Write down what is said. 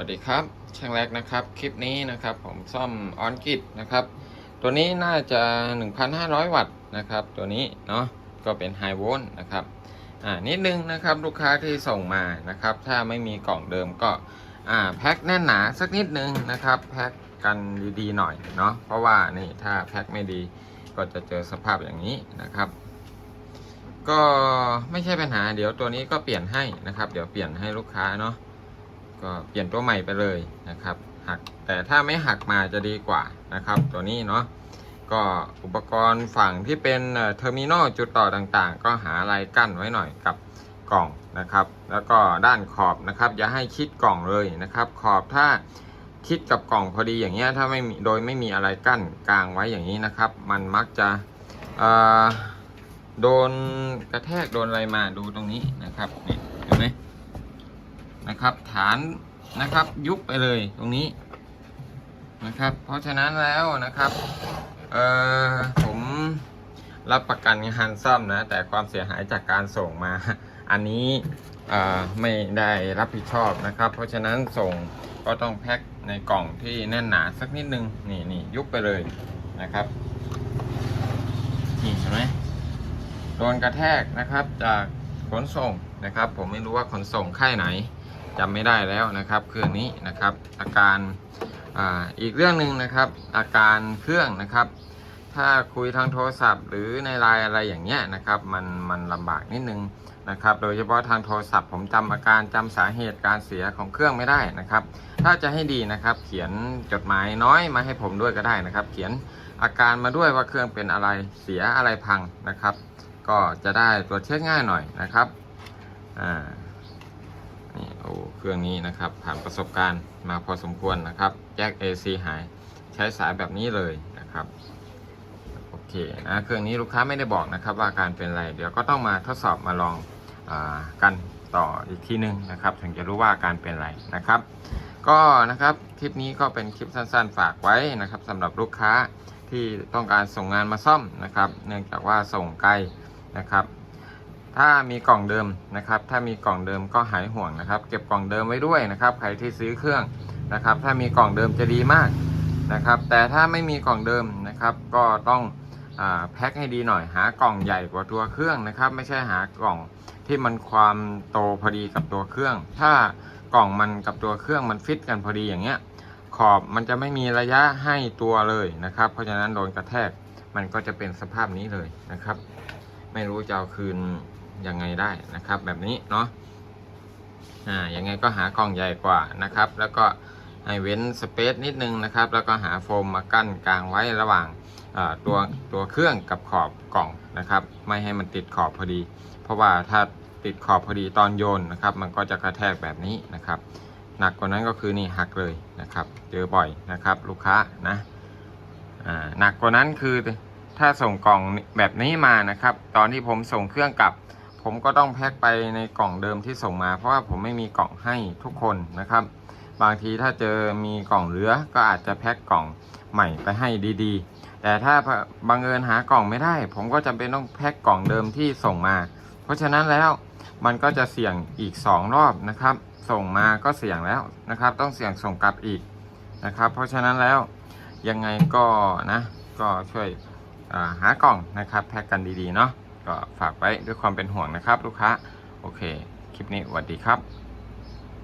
วัสดีครับ ช่างแรกนะครับ คลิปนี้นะครับ ผมซ่อมออนกิดนะครับ ตัวนี้น่าจะ 1,500 วัตต์นะครับ ตัวนี้เนาะก็เป็นไฮโวลต์นะครับอ่านิดนึงนะครับลูกค้าที่ส่งมานะครับ ถ้าไม่มีกล่องเดิมก็อ่าแพ็คแน่นหนาสักนิดนึงนะครับแพ็คกันดีๆหน่อยเนาะเพราะว่านี่ถ้าแพ็คไม่ดีก็จะเจอสภาพอย่างนี้นะครับก็ไม่ใช่ปัญหาเดี๋ยวตัวนี้ก็เปลี่ยนให้นะครับ เดี๋ยวเปลี่ยนให้ลูกค้าเนาะ ก็เปลี่ยนตัวใหม่ไปเลยนะครับ หักแต่ถ้าไม่หักมาจะดีกว่านะครับ ตัวนี้เนาะก็อุปกรณ์ฝั่งที่เป็นเทอร์มินอลจุดต่อต่างๆ ก็หาอะไรกั้นไว้หน่อยกับกล่องนะครับ แล้วก็ด้านขอบนะครับ อย่าให้ชิดกล่องเลยนะครับ ขอบถ้าชิดกับกล่องพอดีอย่างเงี้ยถ้าไม่โดยไม่มีอะไรกั้นกลางไว้อย่างนี้นะครับ มันมักจะโดนกระแทกโดนอะไรมาดูตรงนี้นะครับนี่เห็นไหม นะครับ ฐานนะครับยุบไปเลยตรงนี้นะครับ เพราะฉะนั้นแล้วนะครับเออผมรับประกันงานซ่อมนะ แต่ความเสียหายจากการส่งมา อันนี้เออไม่ได้รับผิดชอบนะครับ เพราะฉะนั้นส่งก็ต้องแพ็คในกล่องที่แน่นหนาสักนิดนึงนี่นี่ยุบไปเลยนะครับนี่เห็นไหมโดนกระแทกนะครับจากขนส่งนะครับ ผมไม่รู้ว่าขนส่งค่ายไหน จำไม่ได้แล้วนะครับ เครื่องนี้นะครับ อาการอ่าอีกเรื่องหนึ่งนะครับ อาการเครื่องนะครับ ถ้าคุยทางโทรศัพท์ หรือในไลน์อะไรอย่างเงี้ยนะครับ มันมันลำบากนิดนึงนะครับ โดยเฉพาะทางโทรศัพท์ ผมจำอาการจำสาเหตุการเสียของเครื่องไม่ได้นะครับ ถ้าจะให้ดีนะครับ เขียนจดหมายน้อยมาให้ผมด้วยก็ได้นะครับ เขียนอาการมาด้วยว่าเครื่องเป็นอะไรเสียอะไรพังนะครับ ก็จะได้ตรวจเช็คง่ายหน่อยนะครับอ่า เครื่องนี้นะครับ ผ่านประสบการณ์มาพอสมควรนะครับ แยก AC หายใช้สายแบบนี้เลยนะครับโอเคนะเครื่องนี้ลูกค้าไม่ได้บอกนะครับ ว่าการเป็นอะไร เดี๋ยวก็ต้องมาทดสอบมาลองอกันต่ออีกทีนึงนะครับ ถึงจะรู้ว่าการเป็นอะไรนะครับ ก็นะครับคลิปนี้ก็เป็นคลิปสั้น ๆ ฝากไว้นะครับสำหรับลูกค้าที่ต้องการส่งงานมาซ่อมนะครับ เนื่องจากว่าส่งไกลนะครับ ถ้ามีกล่องเดิมนะครับ ถ้ามีกล่องเดิมก็หายห่วงนะครับ เก็บกล่องเดิมไว้ด้วยนะครับ ใครที่ซื้อเครื่องนะครับ ถ้ามีกล่องเดิมจะดีมากนะครับ แต่ถ้าไม่มีกล่องเดิมนะครับ ก็ต้องอแพ็คให้ดีหน่อย หากล่องใหญ่กว่าตัวเครื่องนะครับ ไม่ใช่หากล่องที่มันความโตพอดีกับตัวเครื่อง ถ้ากล่องมันกับตัวเครื่องมันฟิตกันพอดีอย่างเงี้ย ขอบมันจะไม่มีระยะให้ตัวเลยนะครับ เพราะฉะนั้นโดนกระแทกมันก็จะเป็นสภาพนี้เลยนะครับ ไม่รู้จะเอาคืน ยังไงได้นะครับแบบนี้เนาะอ่ายังไงก็หากล่องใหญ่กว่านะครับ แล้วก็ให้เว้นสเปซนิดนึงนะครับ แล้วก็หาโฟมมากั้นกลางไว้ระหว่างตัวตัวเครื่องกับขอบกล่องนะครับ ไม่ให้มันติดขอบพอดี เพราะว่าถ้าติดขอบพอดีตอนโยนนะครับ มันก็จะกระแทกแบบนี้นะครับ หนักกว่านั้นก็คือนี่หักเลยนะครับ เจอบ่อยนะครับ ลูกค้านะอ่าหนักกว่านั้นคือถ้าส่งกล่องแบบนี้มานะครับ ตอนที่ผมส่งเครื่องกลับ ผมก็ต้องแพ็คไปในกล่องเดิมที่ส่งมา เพราะว่าผมไม่มีกล่องให้ทุกคนนะครับ บางทีถ้าเจอมีกล่องเหลือก็อาจจะแพ็คกล่องใหม่ไปให้ดีๆ แต่ถ้าบังเอิญหากล่องไม่ได้ ผมก็จำเป็นต้องแพ็คกล่องเดิมที่ส่งมา เพราะฉะนั้นแล้วมันก็จะเสี่ยงอีก 2 รอบนะครับ ส่งมาก็เสี่ยงแล้วนะครับ ต้องเสี่ยงส่งกลับอีกนะครับ เพราะฉะนั้นแล้วยังไงก็นะก็ช่วยาหากล่องนะครับแพ็กกันดีๆเนาะ ก็ฝากไว้ด้วยความเป็นห่วงนะครับ ลูกค้า โอเค คลิปนี้สวัสดีครับ